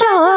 সহ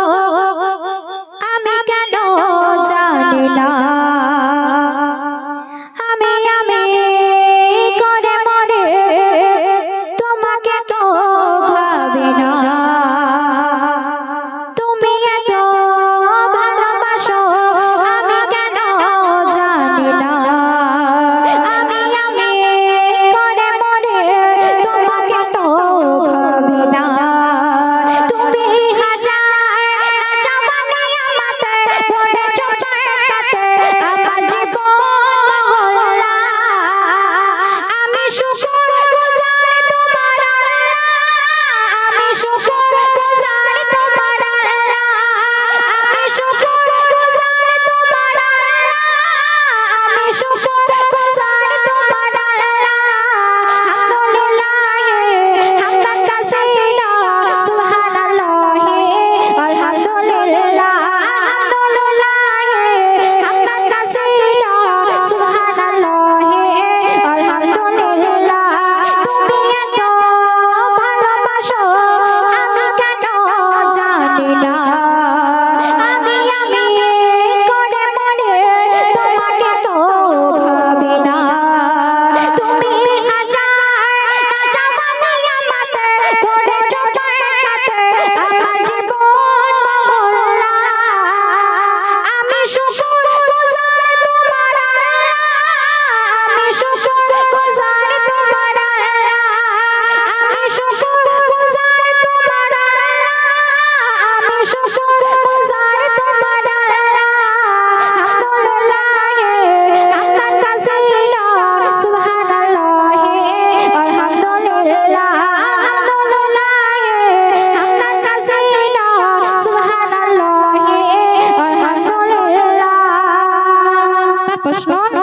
我说。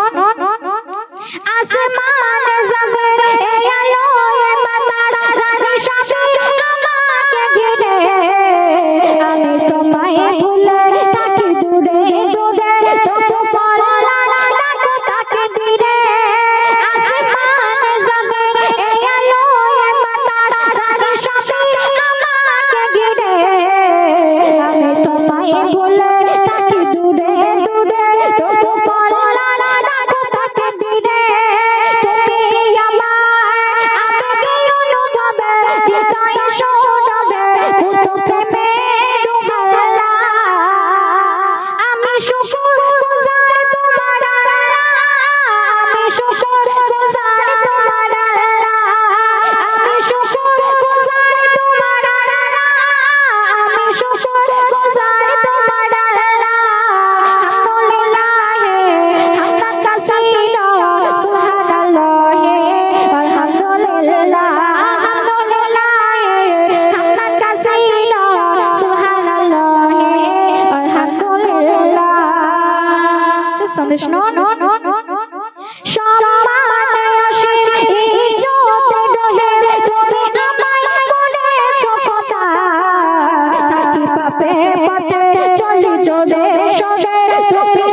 তবে শোন সম্মান আশিস ইজ্জত রহে তুমি আমায় পথে চলি চলে সবে তুমি